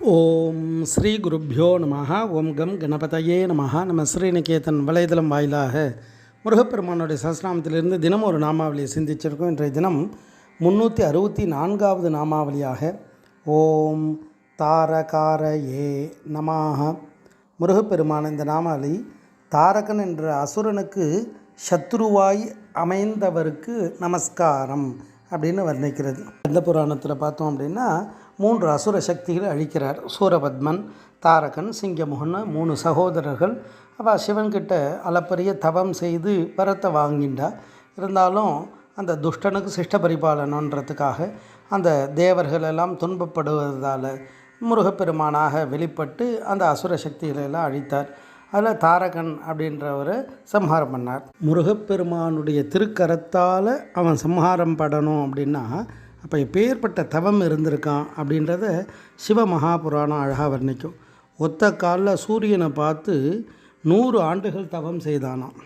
ஓம் ஸ்ரீ குருப்பியோ நம ஓம் கம் கணபதையே நம நம்ம ஸ்ரீநிகேதன் வலைதளம் வாயிலாக முருகப்பெருமானுடைய சஸ்நாமத்திலிருந்து தினம் ஒரு நாமாவளியை சிந்திச்சிருக்கோம். இன்றைய தினம் முந்நூற்றி அறுபத்தி நான்காவது நாமாவளியாக ஓம் தாரகார ஏ நமாக முருகப்பெருமான இந்த நாமாவளி தாரகன் என்ற அசுரனுக்கு சத்ருவாய் அமைந்தவருக்கு நமஸ்காரம் அப்படின்னு வர்ணிக்கிறது. இந்த புராணத்தில் பார்த்தோம் அப்படின்னா மூன்று அசுர சக்திகளை அழிக்கிறார். சூரபத்மன் தாரகன் சிங்கமோகன் மூணு சகோதரர்கள். அவள் சிவன்கிட்ட அளப்பரிய தவம் செய்து வரத்தை வாங்கிண்டா இருந்தாலும் அந்த துஷ்டனுக்கு சிஷ்ட பரிபாலனன்றதுக்காக அந்த தேவர்கள் எல்லாம் துன்பப்படுவதால் முருகப்பெருமானாக வெளிப்பட்டு அந்த அசுர சக்திகளை எல்லாம் அழித்தார். அதில் தாரகன் அப்படின்றவரை சம்ஹாரம் பண்ணார். முருகப்பெருமானுடைய திருக்கரத்தால் அவன் சம்ஹாரம் படணும் அப்படின்னா அப்போ எப்பேற்பட்ட தவம் இருந்திருக்கான் அப்படின்றத சிவ மகாபுராணம் அழகாக வர்ணிக்கும். ஒத்த காலில் சூரியனை பார்த்து நூறு ஆண்டுகள் தவம் செய்தானாம்.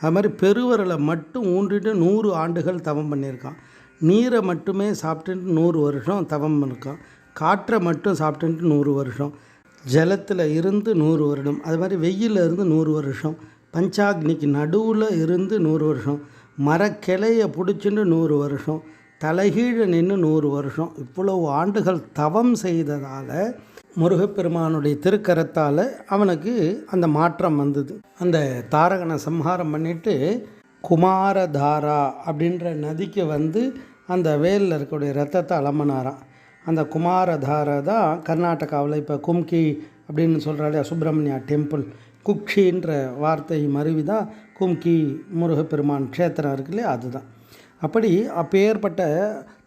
அது மாதிரி பெருவரலை மட்டும் ஊன்றிட்டு நூறு ஆண்டுகள் தவம் பண்ணியிருக்கான். நீரை மட்டுமே சாப்பிட்டுட்டு நூறு வருஷம் தவம் இருக்கான் காற்றை மட்டும் சாப்பிட்டுட்டு நூறு வருஷம். ஜலத்தில் இருந்து நூறு வருடம். அது மாதிரி வெயிலில் இருந்து நூறு வருஷம். பஞ்சாக்னிக்கு நடுவில் இருந்து நூறு வருஷம். மரக்கிளையை பிடிச்சின்னு நூறு வருஷம். தலைகீழ நின்று நூறு வருஷம். இவ்வளவு ஆண்டுகள் தவம் செய்ததால் முருகப்பெருமானுடைய திருக்கரத்தால் அவனுக்கு அந்த மாற்றம் வந்தது. அந்த தாரகனை சம்ஹாரம் பண்ணிவிட்டு குமாரதாரா அப்படின்ற நதிக்கு வந்து அந்த வேலில் இருக்கக்கூடிய ரத்தத்தை அலம்பினாரான் அந்த குமாரதாரை தான் கர்நாடகாவில் இப்போ கும்கி அப்படின்னு சொல்கிறாலே சுப்பிரமணியா டெம்பிள் குக்ஷின்ற வார்த்தை மருவி தான் கும்கி முருகப்பெருமான் க்ஷேத்திரம் இருக்கு இல்லையா? அதுதான். அப்படி அப்பேற்பட்ட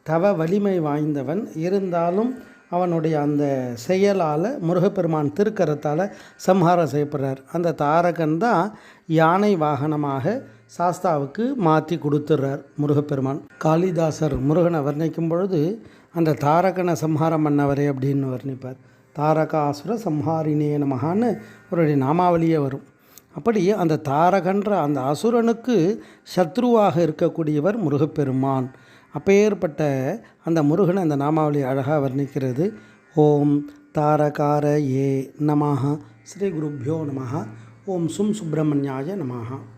தவ வலிமை வாய்ந்தவன் இருந்தாலும் அவனுடைய அந்த செயலால் முருகப்பெருமான் திருக்கரத்தால் சம்ஹாரம் செய்யப்படுறார். அந்த தாரகன் தான் யானை வாகனமாக சாஸ்தாவுக்கு மாற்றி கொடுத்துட்றார் முருகப்பெருமான். காளிதாசர் முருகனை வர்ணிக்கும் பொழுது அந்த தாரகனை சம்ஹாரம் பண்ணவரே அப்படின்னு வர்ணிப்பார். தாரகாசுர சம்ஹாரினே நமகான்னு அவருடைய நாமாவளியே வரும். அப்படி அந்த தாரகன்ற அந்த அசுரனுக்கு சத்ருவாக இருக்கக்கூடியவர் முருகப்பெருமான். அப்பேற்பட்ட அந்த முருகனை அந்த நாமாவளி அழகாக வர்ணிக்கிறது. ஓம் தாரகார ஏ நமஹா. ஸ்ரீ குருப்பியோ நமஹா. ஓம் சும் சுப்பிரமணியாய நமஹா.